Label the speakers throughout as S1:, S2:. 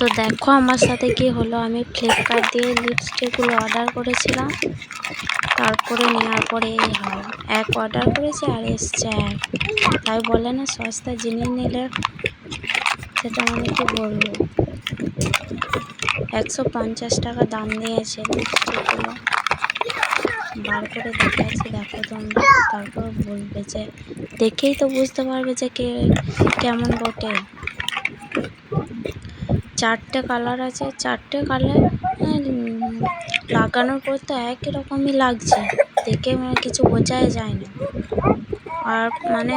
S1: তো দেখো আমার সাথে কি হলো? আমি ফ্লিপকার্ট দিয়ে লিপস্টিকগুলো অর্ডার করেছিলাম। তারপরে নেওয়ার পরে এই হয় এক অর্ডার করেছি আর এসছে এক। তাই বলে না, সস্তা জিনিস নিলে সেটা মানে কি বলব? একশো পঞ্চাশ টাকা দাম নিয়েছে লিপস্টিকগুলো বার করে দেখাচ্ছি, দেখো তোমরা। তারপর বলবে যে, দেখেই তো বুঝতে পারবে যে কে, কেমন বটে। চারটে কালার আছে। চারটে কালার লাগানোর পর তো একই রকমই লাগছে। দেখে মানে কিছু বোঝাই যায় না আর মানে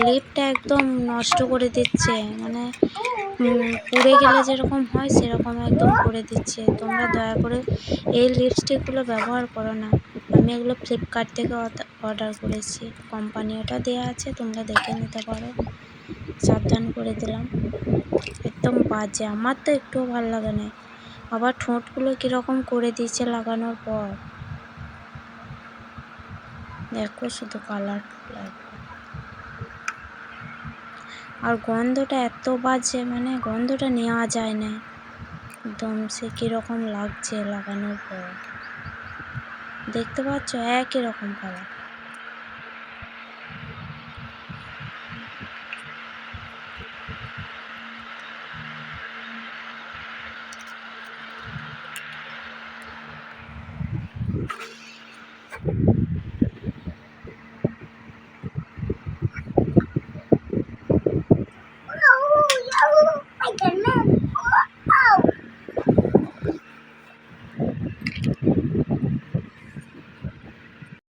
S1: লিপটা একদম নষ্ট করে দিচ্ছে। মানে পুড়ে গেলে যেরকম হয় সেরকম একদম করে দিচ্ছে। তোমরা দয়া করে এই লিপস্টিকগুলো ব্যবহার করো না। আমি এগুলো ফ্লিপকার্ট থেকে অর্ডার করেছি। কোম্পানি ওটা দেওয়া আছে, তোমরা দেখে নিতে পারো। সাবধান করে দিলাম। একদম বাজে, আমার তো একটুও ভালো লাগে না। আবার ঠোঁটগুলো কীরকম করে দিয়েছে লাগানোর পর। দেখো শুধু কালার আর গন্ধটা এত বাজে মানে গন্ধটা নেওয়া যায় না। একদম সে কীরকম লাগছে লাগানোর পর। দেখতে পাচ্ছ একই রকম কালার Thank you.